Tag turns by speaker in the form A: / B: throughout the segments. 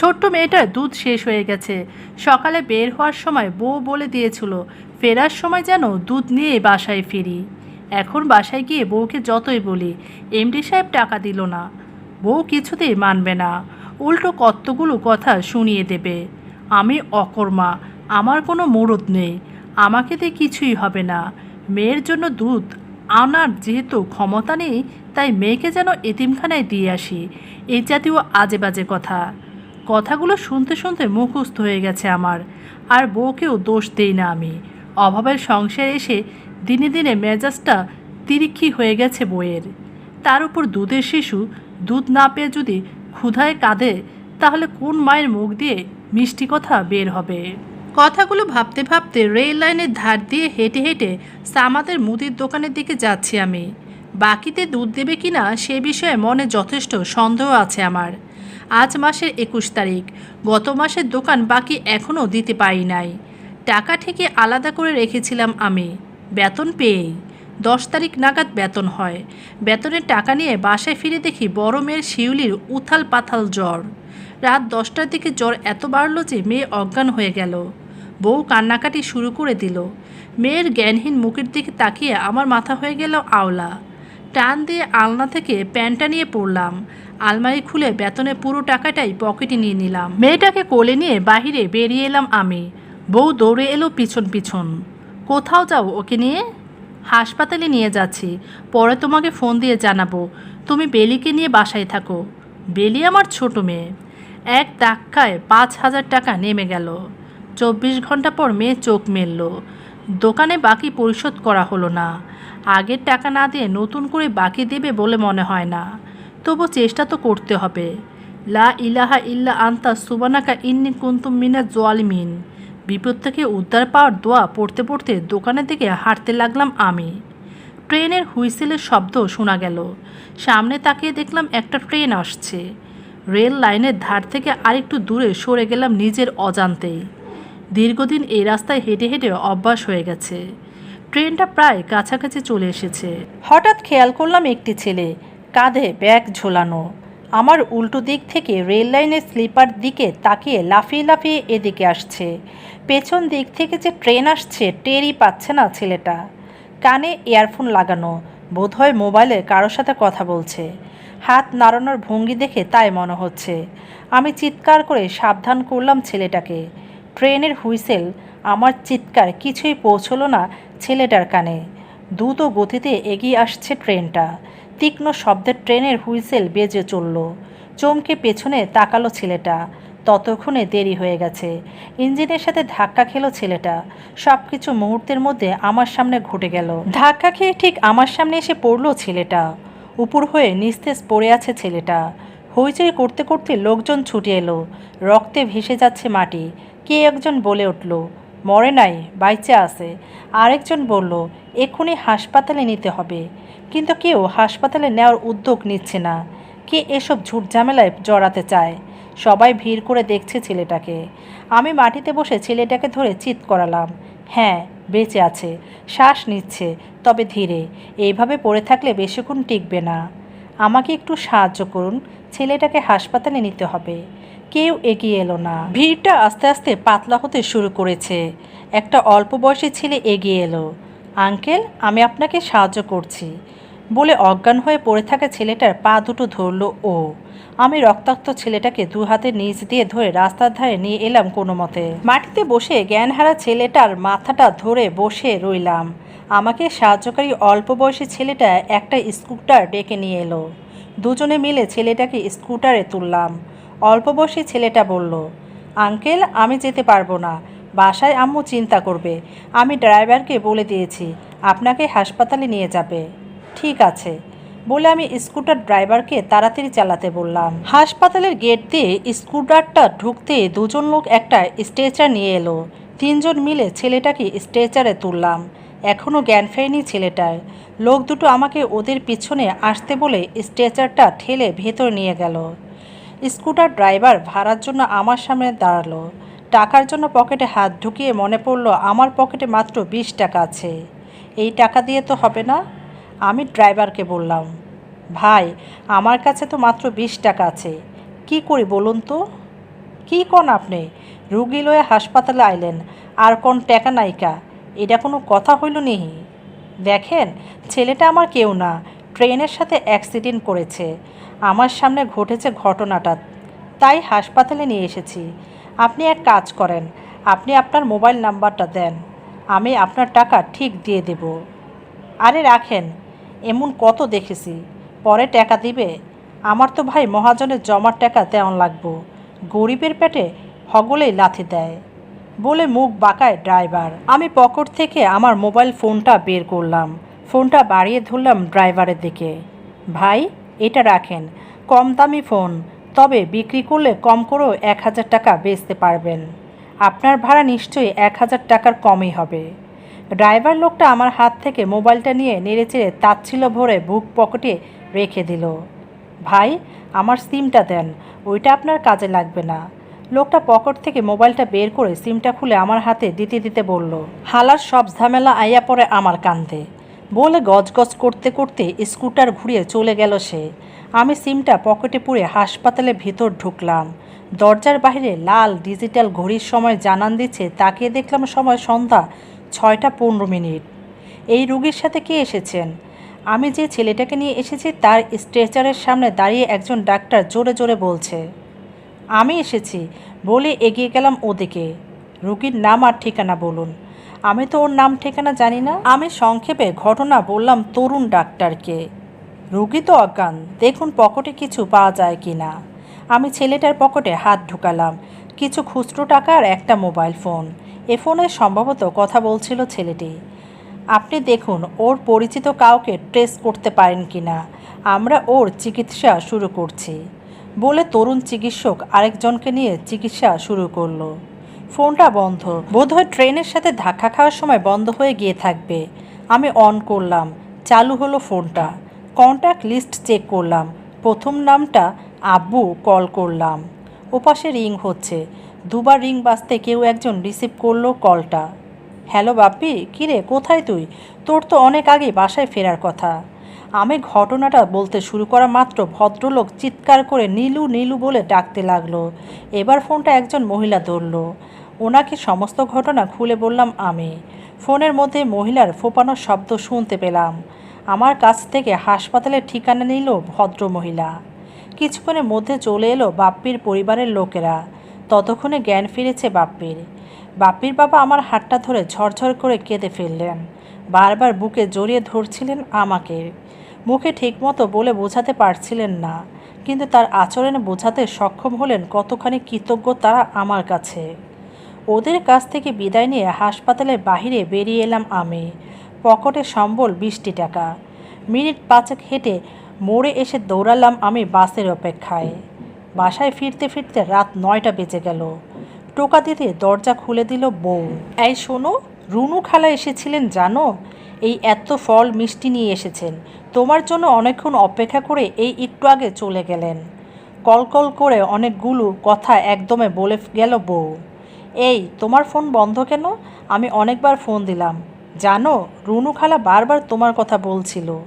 A: ছোট্ট মেয়েটার দুধ শেষ হয়ে গেছে। সকালে বের হওয়ার সময় বউ বলে দিয়েছিল, ফেরার সময় যেন দুধ নিয়ে বাসায় ফিরি। এখন বাসায় গিয়ে বউকে যতই বলি, এমডি সাহেব টাকা দিল না। বউ কিছুতেই মানবে না। উল্টো কতগুলো কথা শুনিয়ে দেবে। আমি অকর্মা, আমার কোনো মুরদ নেই, আমাকে দিয়ে কিছুই হবে না। মেয়ের জন্য দুধ আনার যেহেতু ক্ষমতা নেই, তাই মেয়েকে যেন এতিমখানায় দিয়ে আসি। এই জাতীয় আজে বাজে কথা। কথাগুলো শুনতে শুনতে মুখস্থ হয়ে গেছে আমার। আর বউকেও দোষ দেই না আমি। অভাবের সংসারে এসে দিনে দিনে মেজাজটা তিরিক্ষি হয়ে গেছে বইয়ের তার উপর দুধের শিশু দুধ না পেয়ে যদি ক্ষুধায় কাঁদে, তাহলে কোন মায়ের মুখ দিয়ে মিষ্টি কথা বের হবে? কথাগুলো ভাবতে ভাবতে রেল লাইনের ধার দিয়ে হেঁটে হেঁটে সামাদের মুদির দোকানের দিকে যাচ্ছি আমি। বাকিতে দুধ দেবে কিনা সে বিষয়ে মনে যথেষ্ট সন্দেহ আছে আমার। আজ মাসের একুশ তারিখ। গত মাসের দোকান বাকি এখনও দিতে পারি নাই। টাকা থেকে আলাদা করে রেখেছিলাম আমি। বেতন পেয়েই। দশ তারিখ নাগাদ বেতন হয়। বেতনের টাকা নিয়ে বাসায় ফিরে দেখি বড় মেয়ের শিউলির উথাল পাথাল জ্বর। রাত দশটার দিকে জ্বর এত বাড়লো যে মেয়ে অজ্ঞান হয়ে গেল। বউ কান্নাকাটি শুরু করে দিল। মেয়ের জ্ঞানহীন মুখের দিকে তাকিয়ে আমার মাথা হয়ে গেল আওলা। টান দিয়ে আলনা থেকে প্যান্টটা নিয়ে পড়লাম। আলমারি খুলে বেতনের পুরো টাকাটাই পকেটে নিয়ে নিলাম। মেয়েটাকে কোলে নিয়ে বাহিরে বেরিয়ে এলাম আমি। বউ দৌড়ে এলো পিছন পিছন। কোথাও যাও ওকে নিয়ে? হাসপাতালে নিয়ে যাচ্ছি। পরে তোমাকে ফোন দিয়ে জানাব। তুমি বেলিকে নিয়ে বাসায় থাকো। বেলি আমার ছোট মেয়ে। এক ধাক্কায় পাঁচ হাজার টাকা নেমে গেল। চব্বিশ ঘণ্টা পর মেয়ে চোখ মেলল। দোকানে বাকি পরিশোধ করা হলো না। আগের টাকা না দিয়ে নতুন করে বাকি দেবে বলে মনে হয় না। তবু চেষ্টা তো করতে হবে। লা ইলাহা ইল্লা আন্তা সুবানাকা ইন্নি কুন্তুম মিনা জোয়ালিমিন বিপদ থেকে উদ্ধার পাওয়ার দোয়া পড়তে পড়তে দোকানের দিকে হাঁটতে লাগলাম আমি। ট্রেনের হুইসেলের শব্দ শোনা গেল। সামনে তাকিয়ে দেখলাম একটা ট্রেন আসছে। রেল লাইনের ধার থেকে আরেকটু দূরে সরে গেলাম নিজের অজান্তেই। দীর্ঘদিন এই রাস্তায় হেঁটে হেঁটে অভ্যাস হয়ে গেছে। ট্রেনটা প্রায় কাছাকাছি চলে এসেছে। হঠাৎ খেয়াল করলাম একটি ছেলে। কাঁধে ব্যাগ ঝোলানো। আমার উল্টো দিক থেকে রেল লাইনের স্লিপার দিকে তাকিয়ে লাফিয়ে লাফিয়ে এদিকে আসছে। পেছন দিক থেকে যে ট্রেন আসছে, টেরই পাচ্ছে না ছেলেটা। কানে ইয়ারফোন লাগানো, বোধহয় মোবাইলে কারোর সাথে কথা বলছে। হাত নাড়ানোর ভঙ্গি দেখে তাই মনে হচ্ছে। আমি চিৎকার করে সাবধান করলাম ছেলেটাকে। ট্রেনের হুইসেল আমার চিৎকার কিছুই পৌঁছলো না ছেলেটার কানে। দ্রুত গতিতে এগিয়ে আসছে ট্রেনটা। তীক্ষ্ণ শব্দের ট্রেনের হুইসেল বেজে চলল। চমকে পেছনে তাকালো ছেলেটা। ততক্ষণে দেরি হয়ে গেছে। ইঞ্জিনের সাথে ধাক্কা খেলো ছেলেটা। সব কিছু মুহূর্তের মধ্যে আমার সামনে ঘটে গেল। ধাক্কা খেয়ে ঠিক আমার সামনে এসে পড়ল ছেলেটা। উপর হয়ে নিস্তেজ পড়ে আছে ছেলেটা। হইচই করতে করতে লোকজন ছুটে এলো। রক্তে ভেসে যাচ্ছে মাটি। কে একজন বলে উঠল। মরে নাই, বাইচে আছে। আরেকজন বলল, এক্ষুনি হাসপাতালে নিতে হবে। কিন্তু কেউ হাসপাতালে নেওয়ার উদ্যোগ নিচ্ছে না। কে এসব ঝুট ঝামেলায় জড়াতে চায়? সবাই ভিড় করে দেখছে ছেলেটাকে। আমি মাটিতে বসে ছেলেটাকে ধরে চিৎ করালাম। হ্যাঁ বেঁচে আছে, শ্বাস নিচ্ছে, তবে ধীরে। এইভাবে পড়ে থাকলে বেশিক্ষণ টিকবে না। আমাকে একটু সাহায্য করুন, ছেলেটাকে হাসপাতালে নিতে হবে। কেউ এগিয়ে এলো না। ভিড়টা আস্তে আস্তে পাতলা হতে শুরু করেছে। একটা অল্প বয়সী ছেলে এগিয়ে এলো। আঙ্কেল, আমি আপনাকে সাহায্য করছি। বলে অজ্ঞান হয়ে পড়ে থাকা ছেলেটার পা দুটো ধরল ও। আমি রক্তাক্ত ছেলেটাকে দু হাতে নিচ দিয়ে ধরে রাস্তার ধারে নিয়ে এলাম কোনো মতে। মাটিতে বসে জ্ঞানহারা ছেলেটার মাথাটা ধরে বসে রইলাম। আমাকে সাহায্যকারী অল্প বয়সী ছেলেটা একটা স্কুটার ডেকে নিয়ে এলো। দুজনে মিলে ছেলেটাকে স্কুটারে তুললাম। অল্প বয়সী ছেলেটা বলল, আঙ্কেল, আমি যেতে পারব না। বাসায় আম্মু চিন্তা করবে। আমি ড্রাইভারকে বলে দিয়েছি, আপনাকে হাসপাতালে নিয়ে যাবে। ঠিক আছে। বলে আমি স্কুটার ড্রাইভারকে তাড়াতাড়ি চালাতে বললাম। হাসপাতালের গেট দিয়ে স্কুটারটা ঢুকতে দুজন লোক একটা স্ট্রেচার নিয়ে এলো। তিনজন মিলে ছেলেটাকে স্ট্রেচারে তুললাম। এখনও জ্ঞান ফেরেনি ছেলেটার। লোক দুটো আমাকে ওদের পিছনে আসতে বলে স্ট্রেচারটা ঠেলে ভেতর নিয়ে গেল। স্কুটার ড্রাইভার ভাড়ার জন্য আমার সামনে দাঁড়াল। টাকার জন্য পকেটে হাত ঢুকিয়ে মনে পড়ল, আমার পকেটে মাত্র বিশ টাকা আছে। এই টাকা দিয়ে তো হবে না? আমি ড্রাইভারকে বললাম, ভাই, আমার কাছে তো মাত্র বিশ টাকা আছে। কি করি বলুন তো?
B: কি কন আপনি? রুগী লয়ে হাসপাতালে আইলেন। আর কোন টেকা নাইকা এটা কোনো কথা হইল নিহি দেখেন, ছেলেটা আমার কেউ না। ট্রেনের সাথে অ্যাক্সিডেন্ট করেছে। আমার সামনে ঘটেছে ঘটনাটা। তাই হাসপাতালে নিয়ে এসেছি। আপনি এক কাজ করেন। আপনি আপনার মোবাইল নাম্বারটা দেন। আমি আপনার টাকা ঠিক দিয়ে দেব। আরে রাখেন, এমন কত দেখেছি। পরে টাকা দিবে। আমার তো ভাই মহাজনের জমার টাকা দেওয়ান লাগবো। গরিবের পেটে হগলেই লাথি দেয়। বলে মুখ বাঁকায় ড্রাইভার। আমি পকেট থেকে আমার মোবাইল ফোনটা বের করলাম। ফোনটা বাড়িয়ে ধরলাম ড্রাইভারের দিকে। ভাই এটা রাখেন। কম দামি ফোন, তবে বিক্রি করলে কম করেও এক হাজার টাকা বেচতে পারবেন। আপনার ভাড়া নিশ্চয়ই এক হাজার টাকার কমই হবে। ড্রাইভার লোকটা আমার হাত থেকে মোবাইলটা নিয়ে নেড়েচেড়ে তাচ্ছিল ভরে বুক পকেটে রেখে দিল। ভাই, আমার সিমটা দেন, ওইটা আপনার কাজে লাগবে না। লোকটা পকেট থেকে মোবাইলটা বের করে সিমটা খুলে আমার হাতে দিতে দিতে বলল, হালার সব ঝামেলা আইয়া পড়ে আমার কান্দে বলে গজগজ করতে করতে স্কুটার ঘুরিয়ে চলে গেল সে। আমি সিমটা পকেটে পুরে হাসপাতালে ভিতর ঢুকলাম। দরজার বাইরে লাল ডিজিটাল ঘড়ির সময় জানান দিচ্ছে, তাকিয়ে দেখলাম সময় সন্ধ্যা ছয়টা পনেরো মিনিট। এই রুগীর সাথে কে এসেছেন? আমি যে ছেলেটাকে নিয়ে এসেছি, তার স্ট্রেচারের সামনে দাঁড়িয়ে একজন ডাক্তার জোরে জোরে বলছে, আমি এসেছি। বলে এগিয়ে গেলাম ওদিকে। রুগীর নাম আর ঠিকানা বলুন। আমি তো ওর নাম, ঠিকানা জানি না। আমি সংক্ষেপে ঘটনা বললাম তরুণ ডাক্তারকে। রুগী তো অজ্ঞান, দেখুন পকেটে কিছু পাওয়া যায় কি না আমি ছেলেটার পকেটে হাত ঢুকালাম, কিছু খুচরো টাকা আর একটা মোবাইল ফোন। এ ফোনে সম্ভবত কথা বলছিল ছেলেটি। আপনি দেখুন, ওর পরিচিত কাউকে ট্রেস করতে পারেন কি না আমরা ওর চিকিৎসা শুরু করছি। বলে তরুণ চিকিৎসক আরেকজনকে নিয়ে চিকিৎসা শুরু করল। ফোনটা বন্ধ। বোধহয় ট্রেনের সাথে ধাক্কা খাওয়ার সময় বন্ধ হয়ে গিয়ে থাকবে। আমি অন করলাম। চালু হলো ফোনটা। কন্ট্যাক্ট লিস্ট চেক করলাম। প্রথম নামটা আব্বু কল করলাম। ওপাশে রিং হচ্ছে। দুবার রিং বাজতে কেউ একজন রিসিভ করল কলটা। হ্যালো বাপ্পি কিরে কোথায় তুই? তোর তো অনেক আগে বাসায় ফেরার কথা। আমি ঘটনাটা বলতে শুরু করা মাত্র ভদ্রলোক চিৎকার করে নীলু নীলু বলে ডাকতে লাগল। এবার ফোনটা একজন মহিলা ধরলো। ওনাকে সমস্ত ঘটনা খুলে বললাম আমি। ফোনের মধ্যে মহিলার ফোপানোর শব্দ শুনতে পেলাম। আমার কাছ থেকে হাসপাতালের ঠিকানা নিল ভদ্র মহিলা। কিছুক্ষণের মধ্যে চলে এলো বাপ্পির পরিবারের লোকেরা। ততক্ষণে জ্ঞান ফিরেছে বাপ্পির। বাপ্পির বাবা আমার হাতটা ধরে ঝরঝর করে কেঁদে ফেললেন। বারবার বুকে জড়িয়ে ধরছিলেন আমাকে। মুখে ঠিকমতো বলে বোঝাতে পারছিলেন না, কিন্তু তার আচরণে বোঝাতে সক্ষম হলেন কতখানি কৃতজ্ঞ তারা আমার কাছে। ওদের কাছ থেকে বিদায় নিয়ে হাসপাতালের বাহিরে বেরিয়ে এলাম আমি। পকেটে সম্বল বিশটি টাকা। মিনিট পাঁচেক হেঁটে মোড়ে এসে দৌড়ালাম আমি বাসের অপেক্ষায়। বাসায় ফিরতে ফিরতে রাত নয়টা বেজে গেল। টোকা দিতে দরজা খুলে দিল বউ। এই শোনো, রুনু খালা এসেছিলেন জানো? এই এত ফল মিষ্টি নিয়ে এসেছেন। তোমার জন্য অনেকক্ষণ অপেক্ষা করে এই একটু আগে চলে গেলেন। কলকল করে অনেকগুলো কথা একদমে বলে গেল বউ। এই, তোমার ফোন বন্ধ কেন? আমি অনেকবার ফোন দিলাম। জানো, রুনু খালা বারবার তোমার কথা বলছিল।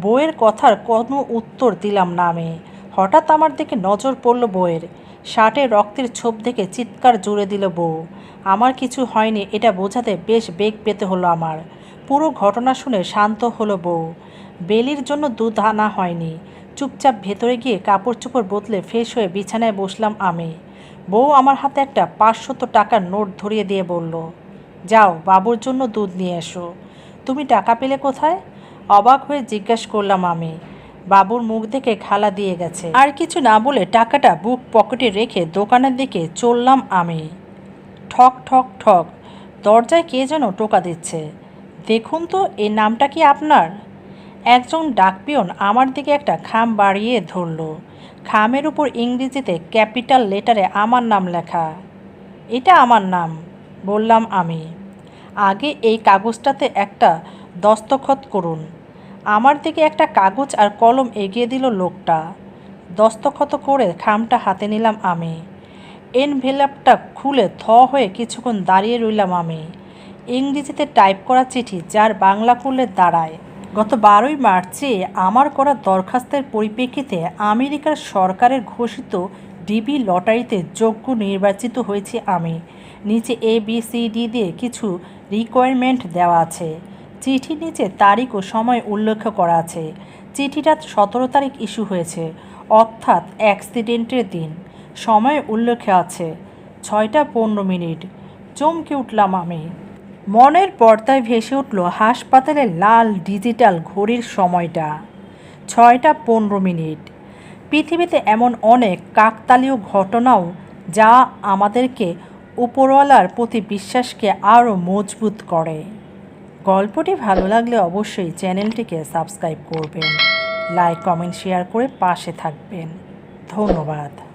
B: বইয়ের কথার কোনো উত্তর দিলাম না আমি। হঠাৎ আমার দিকে নজর পড়ল বইয়ের শার্টে রক্তের ছোপ দেখে চিৎকার জুড়ে দিল বউ। আমার কিছু হয়নি, এটা বোঝাতে বেশ বেগ পেতে হলো আমার। পুরো ঘটনা শুনে শান্ত হলো বউ। বেলির জন্য দুধ আনা হয়নি। চুপচাপ ভেতরে গিয়ে কাপড় চোপড় বদলে ফ্রেশ হয়ে বিছানায় বসলাম আমি। বউ আমার হাতে একটা পাঁচশত টাকার নোট ধরিয়ে দিয়ে বলল, যাও, বাবুর জন্য দুধ নিয়ে এসো। তুমি টাকা পেলে কোথায়? অবাক হয়ে জিজ্ঞাসা করলাম আমি। বাবুর মুখ দেখে খালা দিয়ে গেছে। আর কিছু না বলে টাকাটা বুক পকেটে রেখে দোকানের দিকে চললাম আমি। ঠক ঠক ঠক, দরজায় কে যেন টোকা দিচ্ছে। দেখুন তো এই নামটা কি আপনার? একজন ডাকপিয়ন আমার দিকে একটা খাম বাড়িয়ে ধরলো। খামের উপর ইংরেজিতে ক্যাপিটাল লেটারে আমার নাম লেখা। এটা আমার নাম, বললাম আমি। আগে এই কাগজটাতে একটা দস্তখত করুন। আমার দিকে একটা কাগজ আর কলম এগিয়ে দিল লোকটা। দস্তখত করে খামটা হাতে নিলাম আমি। এনভেলাপটা খুলে থ হয়ে কিছুক্ষণ দাঁড়িয়ে রইলাম আমি। ইংরেজিতে টাইপ করা চিঠি যার বাংলা করলে দাঁড়ায়। গত বারোই মার্চে আমার করা দরখাস্তের পরিপ্রেক্ষিতে আমেরিকার সরকারের ঘোষিত ডিবি লটারিতে যোগ্য নির্বাচিত হয়েছি আমি। নিচে এ বি সি ডি দিয়ে কিছু রিকোয়ারমেন্ট দেওয়া আছে। চিঠির নিচে তারিখ ও সময় উল্লেখ করা আছে। চিঠিটা সতেরো তারিখ ইস্যু হয়েছে, অর্থাৎ অ্যাক্সিডেন্টের দিন। সময় উল্লেখে আছে, ছয়টা পনেরো মিনিট। চমকে উঠলাম আমি। মনের পর্দায় ভেসে উঠল হাসপাতালে লাল ডিজিটাল ঘড়ির সময়টা। ছয়টা পনেরো মিনিট। পৃথিবীতে এমন অনেক কাকতালীয় ঘটনাও যা আমাদেরকে উপরওয়ালার প্রতি বিশ্বাসকে আরও মজবুত করে। গল্পটি ভালো লাগলে অবশ্যই চ্যানেলটিকে সাবস্ক্রাইব করবেন, লাইক, কমেন্ট, শেয়ার করে পাশে থাকবেন। ধন্যবাদ।